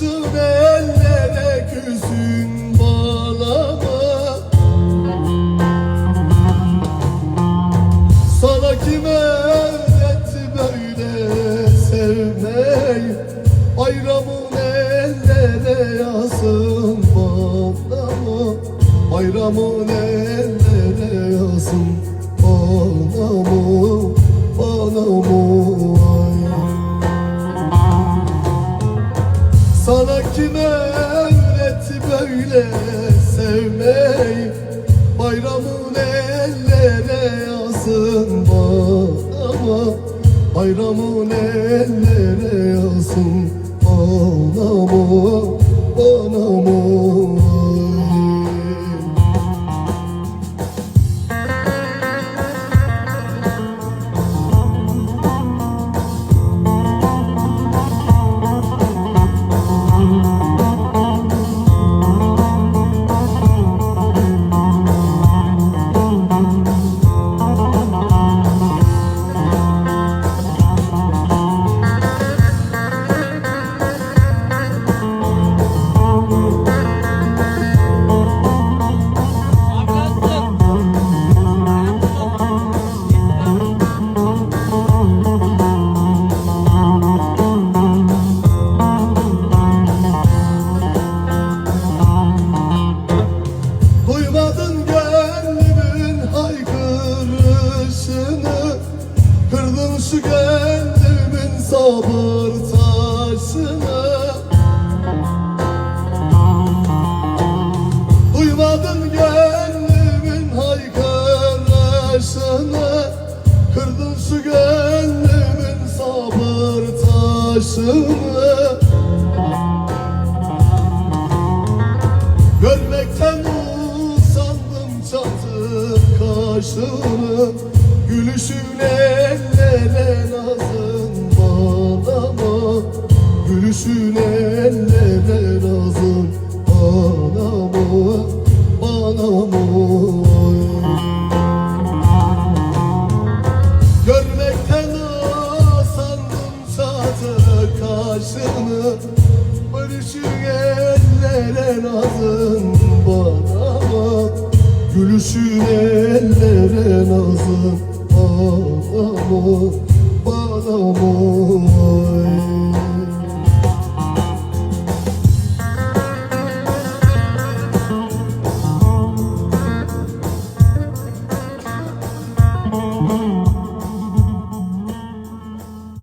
Nasıl ellere küsün bağlama? Sana kime öğretti böyle sevmeyi? Ayramı Sana kime öğretti böyle sevmeyi? Bayramın ellere yazın bana Bayramın ellere yazın bana Duymadın gönlümün haykırışını Kırdın şu gönlümün sabır taşını. Duymadın gönlümün haykırışını Kırdın şu gönlümün sabır taşını kaşını Gülüşün ellere nazın bana mı Gülüşün ellere mı Bana mı Görmekten usandım çatıp kaşını Barışın ellere nazın bana bak veren ağzım Bana mı, bana mı ay.